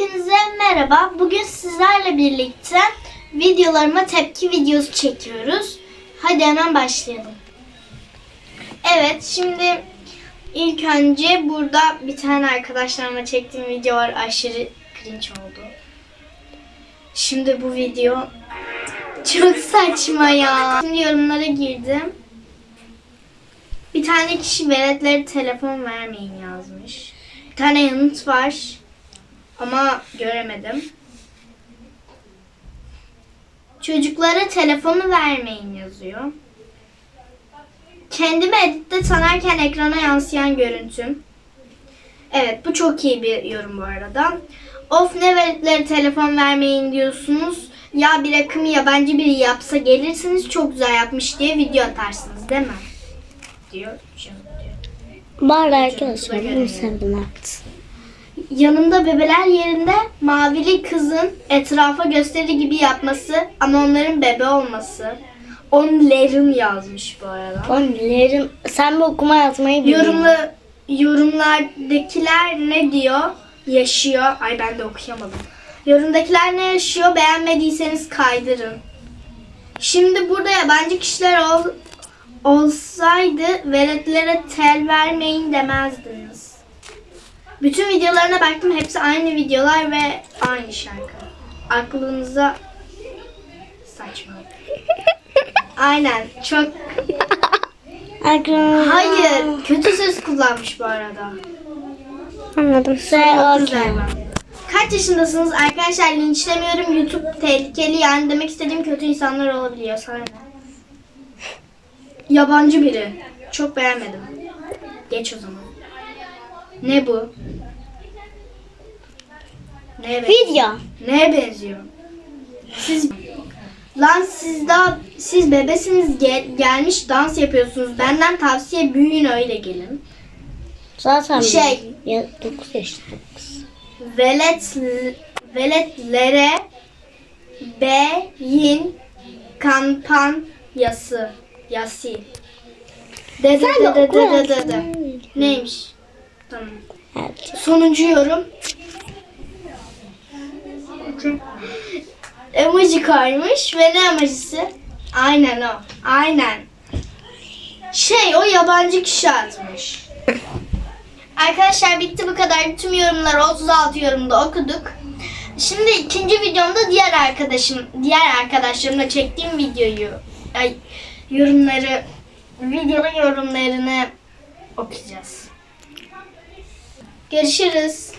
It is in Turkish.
Hepinize merhaba. Bugün sizlerle birlikte videolarıma tepki videosu çekiyoruz. Hadi hemen başlayalım. Evet şimdi ilk önce burada bir tane arkadaşlarımla çektiğim video var. Aşırı cringe oldu. Şimdi bu video çok saçma ya. Şimdi yorumlara girdim. Bir tane kişi veletlere telefon vermeyin yazmış. Bir tane yanıt var. Ama göremedim. Çocuklara telefonu vermeyin yazıyor. Kendimi editte sanarken ekrana yansıyan görüntüm. Evet bu çok iyi bir yorum bu arada. Of ne veletlere telefon vermeyin diyorsunuz. Ya bir akımı yabancı biri yapsa gelirsiniz çok güzel yapmış diye video atarsınız değil mi? Diyor. Canım diyor. Bari arkadaşlar bunu sevdim artık. Yanımda bebeler yerinde mavili kızın etrafa gösteri gibi yapması ama onların bebe olması. Onların yazmış bu arada. Onların sen bir okuma yazmayı biliyorsun. Yorumla, yorumlardakiler ne diyor? Yaşıyor. Ay ben de okuyamadım. Yorumdakiler ne yaşıyor? Beğenmediyseniz kaydırın. Şimdi burada yabancı kişiler ol, olsaydı veletlere tel vermeyin demezdiniz. Bütün videolarına baktım. Hepsi aynı videolar ve aynı şarkı. Aklınıza saçma. Aynen. Çok. Hayır, kötü söz kullanmış bu arada. Anladım. Sen okey. Kaç yaşındasınız arkadaşlar? Linçlemiyorum. YouTube tehlikeli yani demek istediğim kötü insanlar olabiliyor. Sana ne? Yabancı biri. Çok beğenmedim. Geç o zaman. Ne bu? Neye? Video. Neye benziyor? Siz Lan siz daha siz bebesiniz gel- gelmiş dans yapıyorsunuz. Benden tavsiye büyüyün öyle gelin. Zaten Şey. Ya, 9 yaşında kız. velet veletlere beyin kampanyası yasi. De de Sen de de de oku de de de yazsın. de. Neymiş? Evet. Sonuncu yorum. Emoji koymuş ve ne emojisi? Aynen o. Aynen. Şey o yabancı kişi atmış. Arkadaşlar bitti bu kadar. Tüm yorumları 36 yorumda okuduk. Şimdi ikinci videomda diğer arkadaşım, diğer arkadaşlarımla çektiğim videoyu, ay, yorumları, videonun yorumlarını okuyacağız. Görüşürüz.